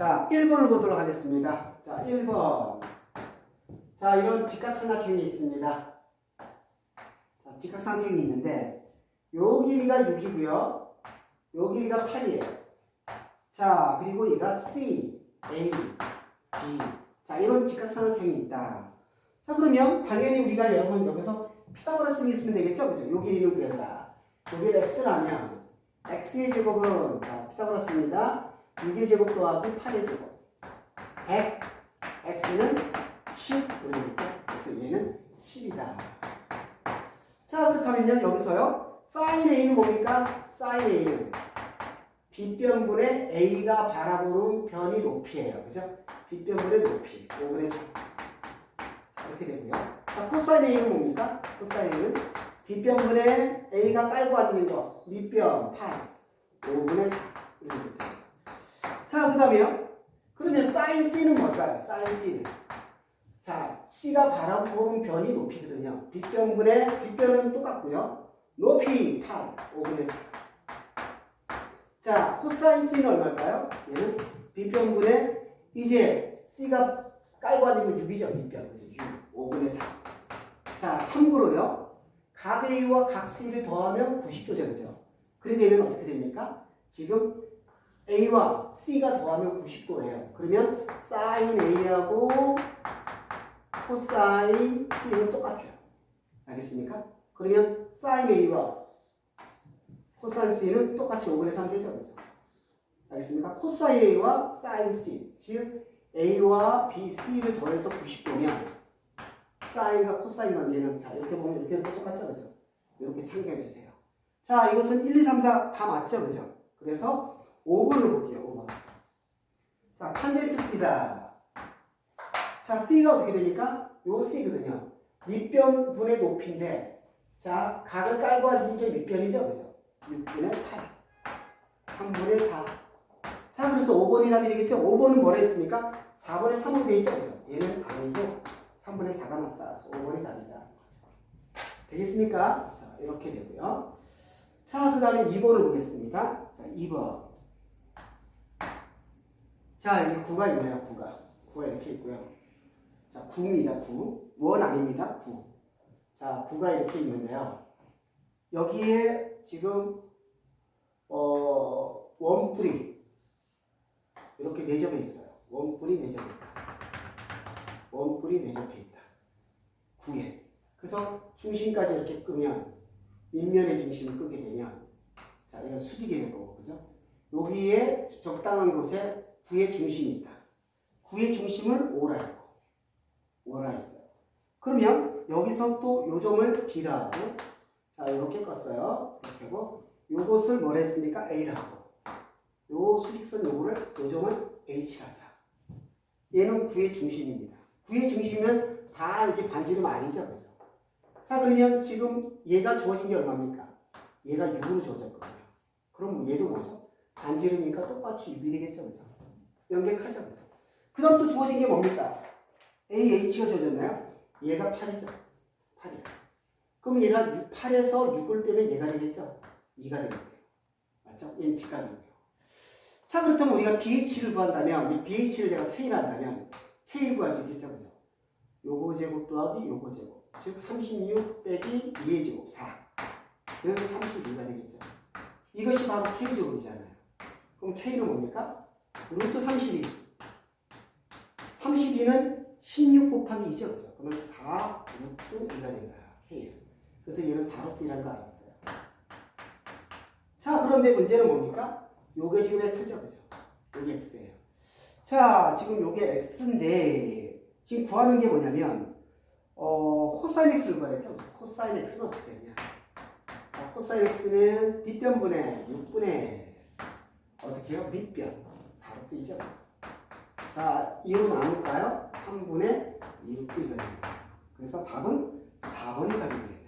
자, 1번을 보도록 하겠습니다. 자, 1번. 자, 이런 직각삼각형이 있습니다. 자, 직각삼각형이 있는데, 요 길이가 6이고요. 요 길이가 8이에요. 자, 그리고 얘가 C, A, B. 자, 이런 직각삼각형이 있다. 자, 그러면 당연히 우리가 여러분 여기서 피타고라스를 있으면 되겠죠? 그죠? 요 길이는 구해라. 여기를 x라면 x의 제곱은 자, 피타고라스입니다. 6의 제곱 더하기 8의 제곱. 100. x는 10. 그러겠죠? 그래서 얘는 10이다. 자, 그렇다면요. 여기서요. sin a는 뭡니까? sin a는 빗변분의 a가 바라보는 변이 높이에요. 그죠? 빗변분의 높이. 5분의 3. 자, 이렇게 되고요. 자, 코사인 a는 뭡니까? 코사인 a는 빗변분의 a가 깔고 앉는 거. 밑변 8. 5분의 4. 이렇게 됐죠. 자, 그 다음에요. 그러면 사인 C는 뭘까요? 사인 C는. 자, C가 바라보는 변이 높이거든요. 빗변분의, 빗변은 똑같고요. 높이 8, 5분의 4. 자, 코사인 C는 얼마일까요? 얘는 빗변분의, 이제 C가 깔고 거 6이죠, 밑변. 그죠? 6, 5분의 4. 자, 참고로요. 각 A와 각 C를 더하면 90도죠, 그죠? 그렇게 되면 어떻게 됩니까? 지금 A와 C가 더하면 90도예요. 그러면 sin A하고 코사인 C는 똑같아요. 알겠습니까? 그러면 sin A와 코사인 C는 똑같이 5분의 3 되죠. 그죠? 알겠습니까? 코사인 A와 sin C, 즉 A와 B, C를 더해서 90도면 사인과 코사인 관계는 자 이렇게 보면 이렇게 똑같죠. 그죠? 이렇게 참고해 주세요. 자 이것은 1, 2, 3, 4 다 맞죠. 그죠? 그래서 5번을 볼게요. 5번. 자, 탄젠트 C다. 자, C가 어떻게 됩니까? 요 C거든요. 밑변 분의 높이인데, 자, 각을 깔고 앉은 게 밑변이죠. 그죠? 6분의 8. 3분의 4. 자, 그래서 5번이 답이 되겠죠? 5번은 뭐라 했습니까? 4번에 3으로 되어 있죠. 그죠? 얘는 아니고 3분의 4가 맞다. 그래서 5번이 답이다. 되겠습니까? 자, 이렇게 되고요. 자, 그 다음에 2번을 보겠습니다. 자, 2번. 자, 여기 9가 있네요, 9가. 9가 이렇게 있고요. 자, 9입니다, 9. 원 아닙니다, 9. 자, 9가 이렇게 있는데요. 여기에 지금, 어, 원뿔이 이렇게 내접해 있어요. 원뿔이 내접해 있다. 원뿔이 내접해 있다. 9에. 그래서 중심까지 이렇게 끄면, 밑면의 중심을 끄게 되면, 자, 이건 수직이 될 거고, 그죠? 여기에 적당한 곳에 구의 중심이 있다. 구의 중심을 오라 했고, 오라 했어요. 그러면 여기서 또 요점을 B라 하고, 자, 이렇게 껐어요. 이렇게 하고, 요것을 뭐라 했습니까? A라 하고, 요 수직선 요거를, 요점을 H라 하자. 얘는 구의 중심입니다. 구의 중심은 다 이렇게 반지름 아니죠, 그죠? 자, 그러면 지금 얘가 주어진 게 얼마입니까? 얘가 6으로 주어졌거든요. 그럼 얘도 뭐죠? 반지름이니까 똑같이 6이 되겠죠, 그죠? 그죠? 그 다음 또 주어진 게 뭡니까? AH가 주어졌나요? 얘가 8이죠. 8이야. 그럼 얘가 6, 8에서 6을 빼면 얘가 되겠죠? 2가 되겠네요. 맞죠? 얘는 직각이고요. 자, 그렇다면 우리가 BH를 구한다면, 이 BH를 내가 K를 한다면, K를 구할 수 있겠죠, 그죠? 요거 제곱 더하기 요거 제곱. 즉, 36 빼기 2의 제곱, 4. 그럼 32가 되겠죠. 이것이 바로 K 제곱이잖아요. 그럼 K는 뭡니까? 루트 32. 32는 16 곱하기 2죠. 그죠? 그러면 4 루트 2가 된 거야. K. 그래서 얘는 4 루트 2라는 거 알았어요. 자, 그런데 문제는 뭡니까? 요게 지금 X죠. 그죠? 요게 X예요. 자, 지금 요게 X인데, 지금 구하는 게 뭐냐면, 어, 코사인 X를 구하랬죠. 코사인 X는 어떻게 되냐? 자, 코사인 X는 뒷변분의 6분의 어떻게 해요? 밑변 4루트 2죠. 자, 2로 나눌까요? 3분의 2루트 2가 됩니다. 그래서 답은 4번이 답이 돼요.